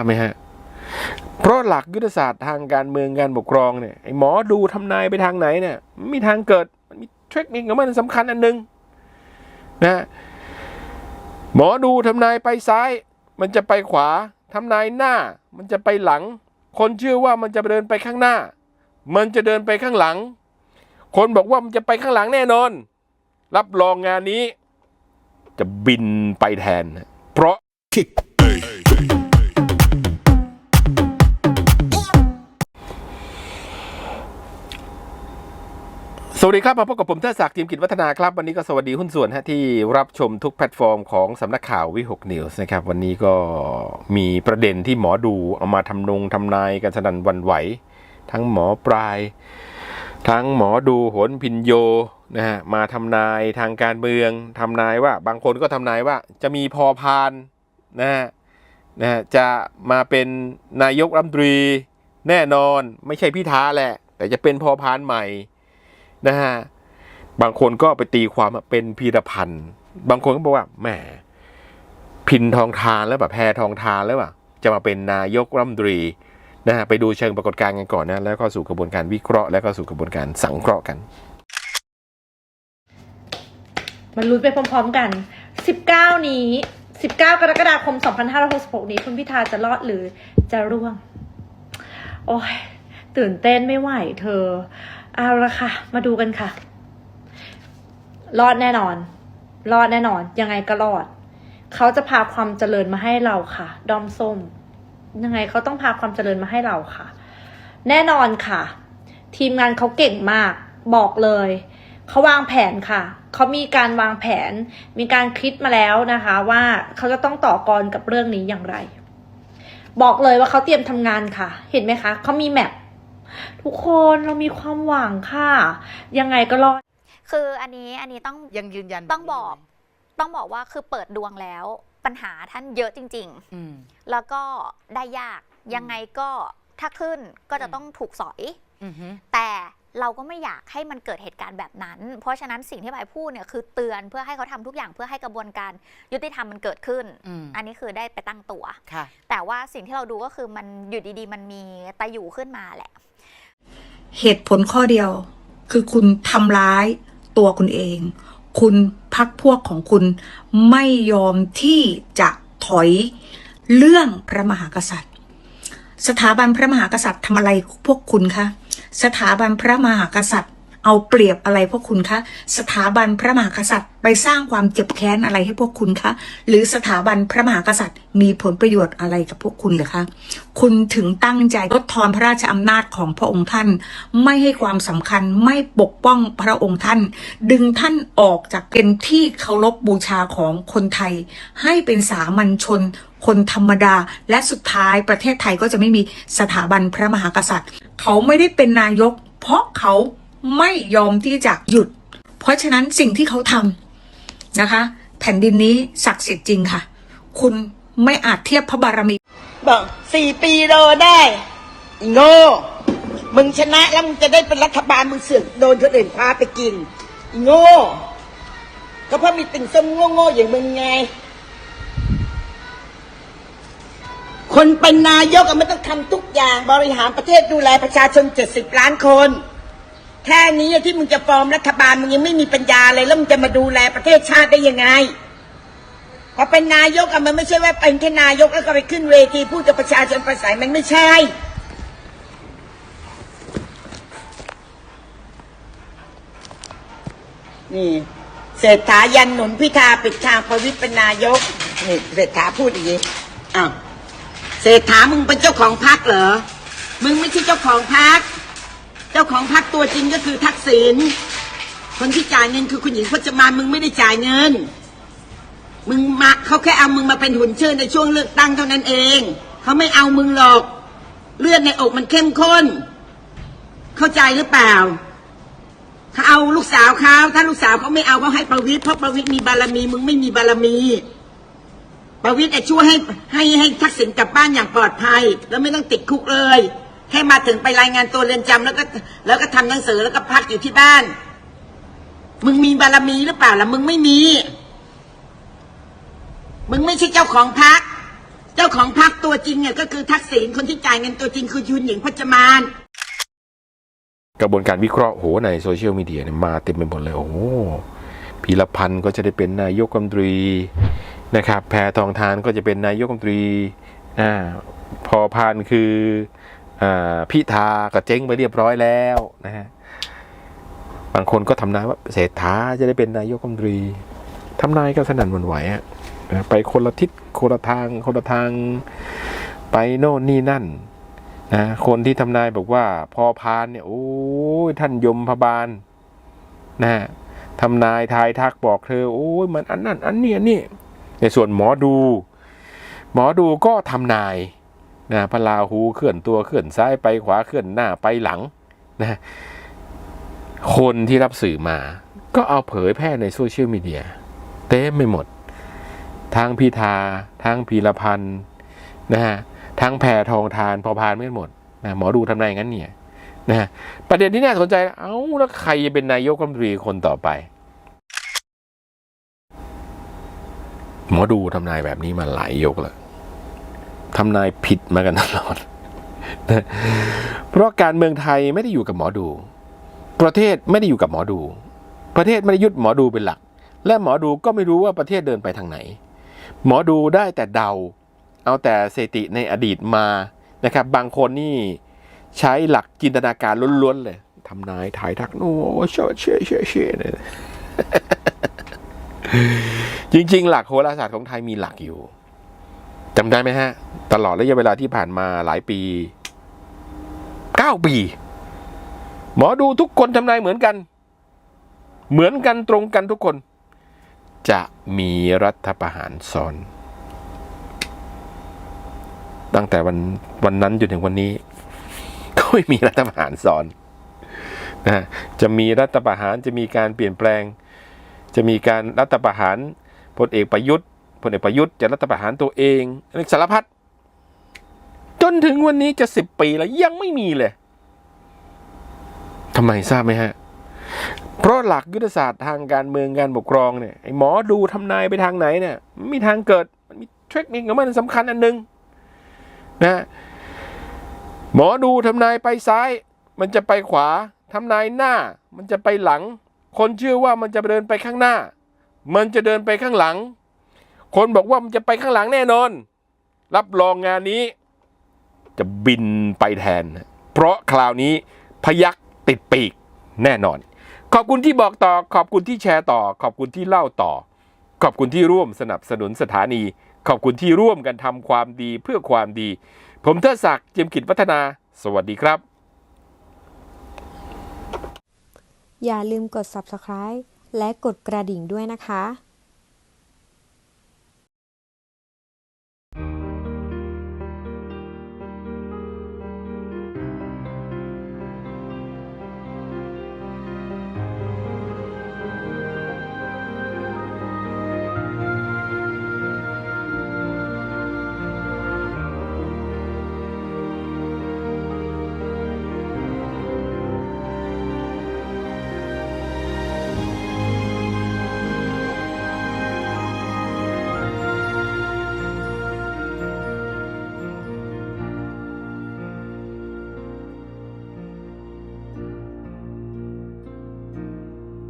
าพไหมฮะ เพราะหลักยุทธศาสตร์ทางการเมืองการปกครองเนี่ยไอ้หมอดูทำนายไปทางไหนเนี่ยมันมีทางเกิดมันมีเทคนิคของมันสำคัญอันหนึ่งนะหมอดูทำนายไปซ้าย มันจะไปขวาทำนายหน้า มันจะไปหลัง คนเชื่อว่ามันจะเดินไปข้างหน้า มันจะเดินไปข้างหลัง คนบอกว่ามันจะไปข้างหลังแน่นอน รับรองงานนี้ จะบินไปแทน เพราะ สวัสดีครับมาพบกับผมเทศศักดิ์ทีมกิจวัฒนาครับ วันนี้ก็สวัสดีหุ้นส่วนฮะที่รับชมทุกแพลตฟอร์มของสำนักข่าววิหกนิวส์นะครับ วันนี้ก็มีประเด็นที่หมอดูเอามาทำนงทำนายกันสนันวันไหว ทั้งหมอปลาย ทั้งหมอดูโหนพินโยนะฮะมาทำนายทางการเมืองทำนายว่า บางคนก็ทำนายว่าจะมีพอพานนะฮะนะฮะจะมาเป็นนายกรัฐมนตรีแน่นอนไม่ใช่พิธาแหละ แต่จะเป็นพอพานใหม่ นะฮะบางคนก็ไปตีความว่าเป็นพีรพันธ์บางคนก็บอกว่าแหมพินทองทานแล้วแบบแพทองทานแล้วแบบจะมาเป็นนายกรัฐมนตรีนะฮะไปดูเชิงปรากฏการณ์กันก่อนนะแล้วก็สู่กระบวนการวิเคราะห์แล้วก็สู่กระบวนการสังเคราะห์กัน มันลุ้นไปพร้อมๆกัน 19 นี้ 19 กรกฎาคม 2566 นี้ คุณพิธาจะรอดหรือจะร่วง โอ้ยตื่นเต้นไม่ไหวเธอ เอาละค่ะ มาดูกันค่ะ รอดแน่นอน รอดแน่นอน ยังไงก็รอด เขาจะพาความเจริญมาให้เราค่ะ ดอมส้ม ยังไงเขาต้องพาความเจริญมาให้เราค่ะ แน่นอนค่ะ ทีมงานเขาเก่งมาก บอกเลย เขาวางแผนค่ะ เขามีการวางแผน มีการคิดมาแล้วนะคะ ว่าเขาจะต้องต่อกรกับเรื่องนี้อย่างไร บอกเลยว่าเขาเตรียมทำงานค่ะ เห็นไหมคะ เขามีแมป ทุกคนเรามีความหวังค่ะ ยังไงก็รอด คืออันนี้อันนี้ต้องยังยืนยันต้องบอก ต้องบอกว่าคือเปิดดวงแล้ว ปัญหาท่านเยอะจริงอืมๆแล้วก็ได้ยากยังไงก็ถ้าขึ้นก็จะอืมต้องถูกสอย อือฮึแต่เราก็ไม่อยากให้มันเกิดเหตุการณ์แบบนั้น เพราะฉะนั้นสิ่งที่ใบพูดเนี่ยคือเตือนเพื่อให้เขาทำทุกอย่างเพื่อให้กระบวนการยุติธรรมมันเกิดขึ้น อืมอันนี้คือได้ไปตั้งตัว ค่ะ แต่ว่าสิ่งที่เราดูก็คือมันอยู่ดีๆ มันมีตะอยู่ขึ้นมาแหละ เหตุผลข้อเดียว คือคุณทำร้ายตัวคุณเอง คุณพักพวกของคุณไม่ยอมที่จะถอยเรื่องพระมหากษัตริย์ สถาบันพระมหากษัตริย์ทำอะไรพวกคุณคะสถาบันพระมหากษัตริย์ เอาเปรียบอะไรพวกคุณคะ สถาบันพระมหากษัตริย์ ไปสร้างความเจ็บแค้นอะไรให้พวกคุณคะ หรือสถาบันพระมหากษัตริย์ มีผลประโยชน์อะไรกับพวกคุณหรือคะ คุณถึงตั้งใจลดทอนพระราชอำนาจของพระองค์ท่าน ไม่ให้ความสำคัญไม่ปกป้องพระองค์ท่าน ดึงท่านออกจากเป็นที่เคารพบูชาของคนไทย ให้เป็นสามัญชนคนธรรมดาและสุดท้ายประเทศไทยก็จะไม่มีสถาบันพระมหากษัตริย์ เขาไม่ได้เป็นนายก เพราะเขา ไม่ยอมที่จะหยุด เพราะฉะนั้นสิ่งที่เขาทำนะคะ แผ่นดินนี้ศักดิ์สิทธิ์จริงค่ะ คุณไม่อาจเทียบพระบารมีบอกสี่ปีรอได้อีโง่มึงชนะแล้วมึงจะได้เป็นรัฐบาลมึงเสือกโดนคนอื่นพาไปกินอีโง่ก็เพราะมีติ่งส้มโง่ๆอย่างมึงไง คนเป็นนายกมันต้องทำทุกอย่างบริหารประเทศดูแลประชาชนเจ็ดสิบล้านคน แค่นี้ที่มึงจะฟอร์มรัฐบาลมึงยังไม่มีปัญญาเลยแล้วมึงจะมาดูแลประเทศชาติได้ยังไงพอเป็นนายกอะมันไม่ใช่ว่าเป็นแค่นายกแล้วก็ไปขึ้นเวทีพูดกับประชาชนประสัยมันไม่ใช่นี่เศรษฐายันหนุนพิธาปิดทางประวิตรเป็นนายกนี่เศรษฐาพูดอย่างนี้อ้าวเศรษฐามึงเป็นเจ้าของพรรคเหรอมึงไม่ใช่เจ้าของพรรค เจ้าของพรรคตัวจริงก็คือทักษิณคนที่จ่ายเงินคือคุณหญิงพจมานมึงไม่ได้จ่ายเงิน มึงมาเขาแค่เอามึงมาเป็นหุ่นเชิญในช่วงเลือกตั้งเท่านั้นเอง เขาไม่เอามึงหรอก เลือดในอกมันเข้มข้น เข้าใจหรือเปล่าเขาเอาลูกสาวเขาถ้าลูกสาวเขาไม่เอาเขาให้ประวิตรเพราะประวิตรมีบารมี มึงไม่มีบารมีประวิตรจะช่วยให้ให้ให้ทักษิณกลับบ้านอย่างปลอดภัย แล้วไม่ต้องติดคุกเลย แค่มาถึงไปรายงานตัวเรือนจำแล้วก็ แล้วก็ทำหนังสือแล้วก็พักอยู่ที่บ้าน มึงมีบารมีหรือเปล่าล่ะมึงไม่มี มึงไม่ใช่เจ้าของพัก เจ้าของพักตัวจริงเนี่ยก็คือทักษิณคนที่จ่ายเงินตัวจริงคือยุนหญิงพจมานกระบวนการวิเคราะห์โหในโซเชียลมีเดียเนี่ยมาเต็มไปหมดเลยโอ้โหพีรพันธ์ก็จะได้เป็นนายกรัฐมนตรีนะครับ แพทองทานก็จะเป็นนายกรัฐมนตรีอ่าพอพานคือ พิธาก็เจ๊งไปเรียบร้อยแล้วนะฮะบางคนก็ทำนายว่าเศรษฐาจะได้เป็นนายกรัฐมนตรีทำนายก็สนั่นหวันไหวอะไปคนละทิศคนละทางคนละทางไปโน่นนี่นั่นนะคนที่ทำนายบอกว่าพอพานเนี่ยโอ้ยท่านยมพบาลนะฮะทำนายทายทักบอกเธอโอ้ยมันอันนั้นอันนี้อันนี้ในส่วนหมอดู หมอดูก็ทำนาย นะพระราหูเคลื่อนตัวเคลื่อนซ้ายไปขวาเคลื่อนหน้าไปหลังนะคนที่รับสื่อมา ก็เอาเผยแพร่ในโซเชียลมีเดียเต็มไปหมดทางพิธาทางพีรพันธ์นะฮะทั้งแพรทองทานพอพานไม่หมดนะหมอดูทำนายงั้นเนี่ยนะประเด็นที่น่าสนใจ เอ้าแล้วใครจะเป็นนายกรัฐมนตรีคนต่อไป หมอดูทำนายแบบนี้มาหลายยกแล้ว ทำนายผิดมากันตลอด เพราะการเมืองไทยไม่ได้อยู่กับหมอดู ประเทศไม่ได้อยู่กับหมอดู ประเทศไม่ได้ยึดหมอดูเป็นหลัก และหมอดูก็ไม่รู้ว่าประเทศเดินไปทางไหน หมอดูได้แต่เดา เอาแต่สถิติในอดีตมานะครับ บางคนนี่ใช้หลักจินตนาการล้วนๆเลยทำนายถ่ายทักโน้เชื่อเชื่อเชื่อเชื่อเนี่ยจริง ๆ หลักโหราศาสตร์ของไทยมีหลักอยู่ จำได้ไหมฮะ ตลอดระยะเวลาที่ผ่านมาหลายปีเก้าปี หมอดูทุกคนทำนายเหมือนกัน เหมือนกันตรงกันทุกคน จะมีรัฐประหารซ้อน ตั้งแต่วันวันนั้นจนถึงวันนี้ ก็ไม่มีรัฐประหารซ้อนนะฮะจะมีรัฐประหารจะมีการเปลี่ยนแปลง จะมีการรัฐประหารพลเอกประยุทธ์ พลเอกประยุทธ์จะรัฐประหารตัวเองอะไรสารพัดจนถึงวันนี้จะสิบปีแล้วยังไม่มีเลยทำไมทราบไหมฮะ เพราะหลักยุทธศาสตร์ทางการเมืองการปกครองเนี่ยไอ้หมอดูทำนายไปทางไหนเนี่ยมันมีทางเกิดมันมีเทคนิคของมันสำคัญอันหนึ่งนะหมอดูทำนายไปซ้าย มันจะไปขวาทำนายหน้า มันจะไปหลัง คนเชื่อว่ามันจะเดินไปข้างหน้า มันจะเดินไปข้างหลัง คนบอกว่ามันจะไปข้างหลังแน่นอน รับรองงานนี้ จะบินไปแทน เพราะคราวนี้พยักติดปีกแน่นอน ขอบคุณที่บอกต่อ ขอบคุณที่แชร์ต่อ ขอบคุณที่เล่าต่อ ขอบคุณที่ร่วมสนับสนุนสถานี ขอบคุณที่ร่วมกันทำความดีเพื่อความดี ผมเทิดศักดิ์เจียมกิจวัฒนา สวัสดีครับ อย่าลืมกด subscribe และกดกระดิ่งด้วยนะคะ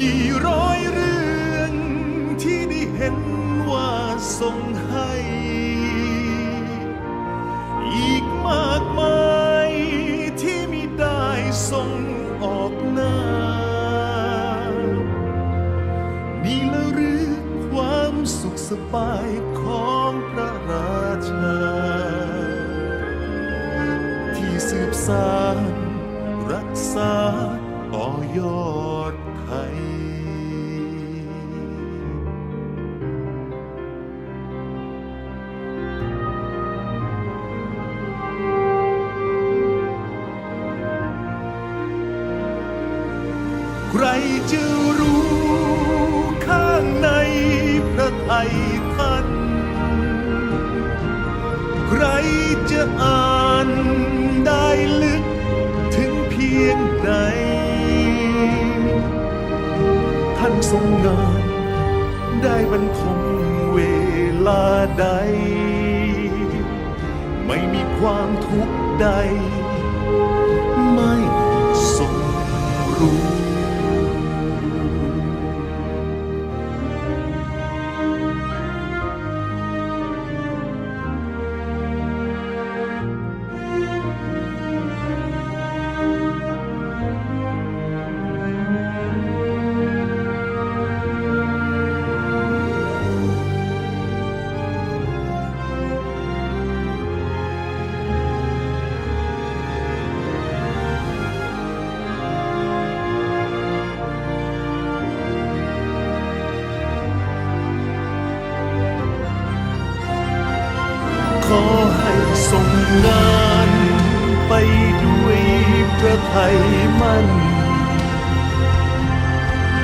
กี่ร้อยเรื่องที่ได้เห็นว่าส่งให้ อีกมากมายที่มิได้ส่งออกหน้า นี่ละหรือความสุขสบายของ อดไผ่ใครจะรู้ข้างในพระไทยท่าน ใครจะอ่านได้ลึกถึงเพียงใด ทรงงาน ได้บรรทมเวลาใด ไม่มีความทุกข์ใด ไทยมั่น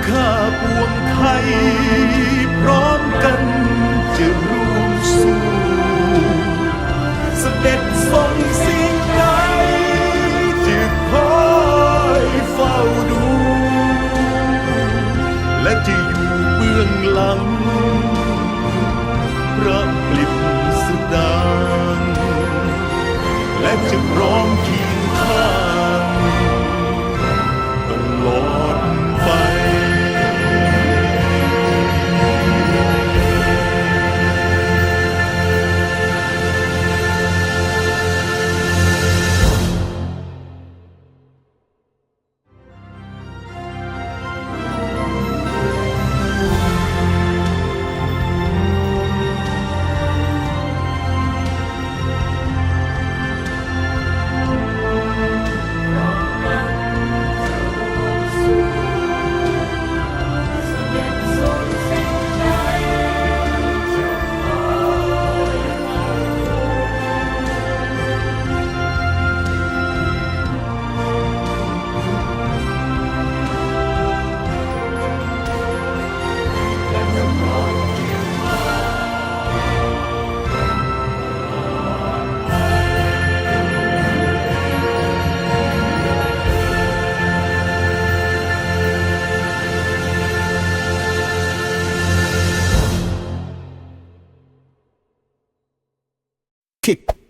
ข้าปวงไทยพร้อมกันจะร่วมสู้เสด็จทรงสิ่งใดจะคอยเฝ้าดู และจะอยู่เบื้องหลัง kick